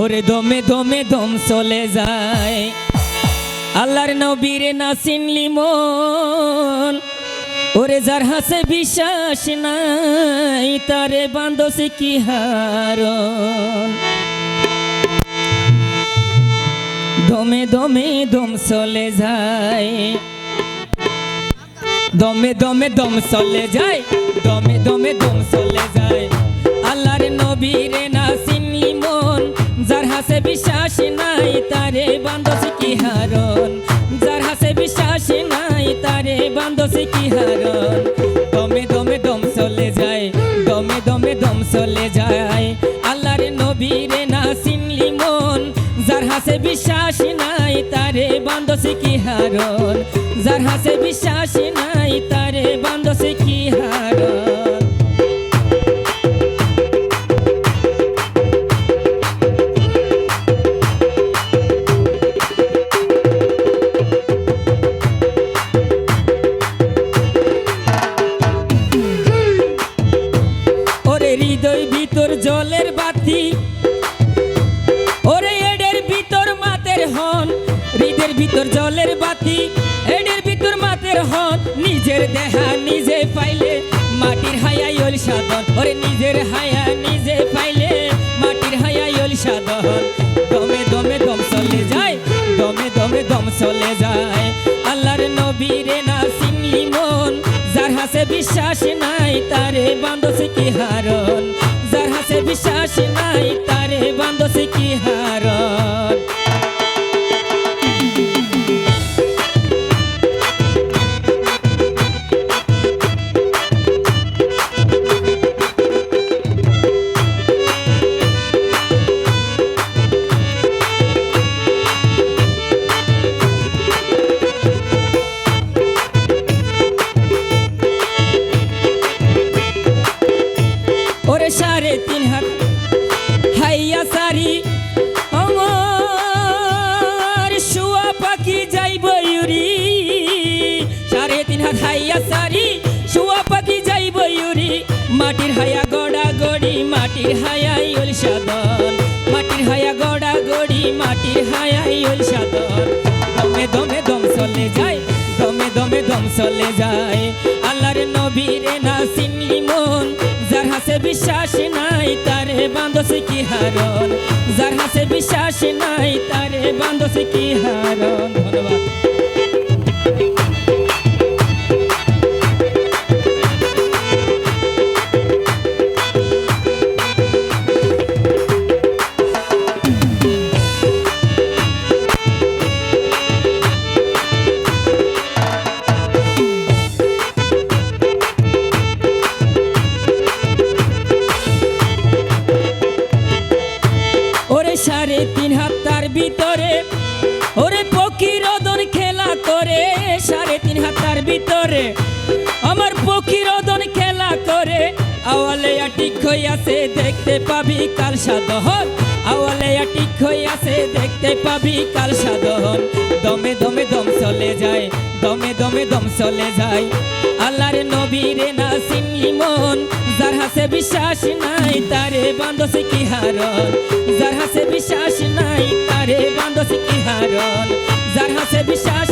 ওরে দমে দমে দম চলে যায়। আল্লাহর নবীরে না চিনলি মন। ওরে যার হাসে বিশ্বাস নাই, তারে বান্ধসে কি হারন দমে দমে দম চলে যায়। দমে দমে দম চলে যায়, দমে দমে দম চলে যায়। আল্লাহর নবীরে না চিনলি যার হাসে বিশ্বাস নাই তারে বান্ধসে কি হারন যার হাসে বিশ্বাস নাই তারে বান্ধসে কি হারন দমে দমে দম চলে যায়, দমে দমে দম চলে যায়। আল্লাহর নবীরে না চিনলি মন, যার হাসে বিশ্বাস নাই তারে বান্ধসে কি হারন যার হাসে বিশ্বাস নাই তারে বান্ধসে হৃদের ভিতর জলের বাতি এডের ভিতর মাতের হন। নিজের দেহা নিজে পাইলে, মাটির হায়াই ওল সাধন। ওরে নিজের হায়া নিজে পাইলে, মাটির হায়াই ওল সাধন। দমে দমে দম চলে যায়, দমে দমে দম চলে যায়। আল্লাহর নবীরে না চিনলি মন, যার হাসে বিশ্বাস নাই তারে বান্ধসে কি হারন যার হাসে বিশ্বাস নাই তারে বান্ধসে কি হারন হাইয়া সারি। আমার শুয়া পাখি যাইব ইউরি। সাড়ে তিন হাত হাইয়া সারি, শুয়া পাখি যাইব ইউরি। মাটির হায়া গড়া গড়ি, মাটির হায়াই ওল সাদন মাটির হায়া গড়া গড়ি, মাটির হায়াই ওল সাদন দমে দমে দম চলে যায়, দমে দমে দম চলে যায়। আল্লাহর নবীরে না চিনলি মন, যার হাসে বিশ্বাস বান্ধসে কি হারন যার হাসে বিশ্বাস নাই তারে বান্ধসে কি হারন ধন্যবাদ। ওরে পক্ষীরদন খেলা করে, সাড়ে তিন হাত তার ভিতরে। আমার পক্ষীরদন খেলা করে, আওয়ালে আটিক হইয়াছে দেখতে পাবি কাল সাধন আওয়ালে আটিক হইয়াছে দেখতে পাবি কাল সাধন দমে দমে দম চলে যায়, দমে দমে দম চলে যায়। আল্লাহর নবীরে না চিনলি মন, যার হাসে বিশ্বাস নাই, তারে বান্ধসে কি হারন যার হাসে বিশ্বাস নাই তারে বান্ধসে কি হারন যার হাসে বিশ্বাস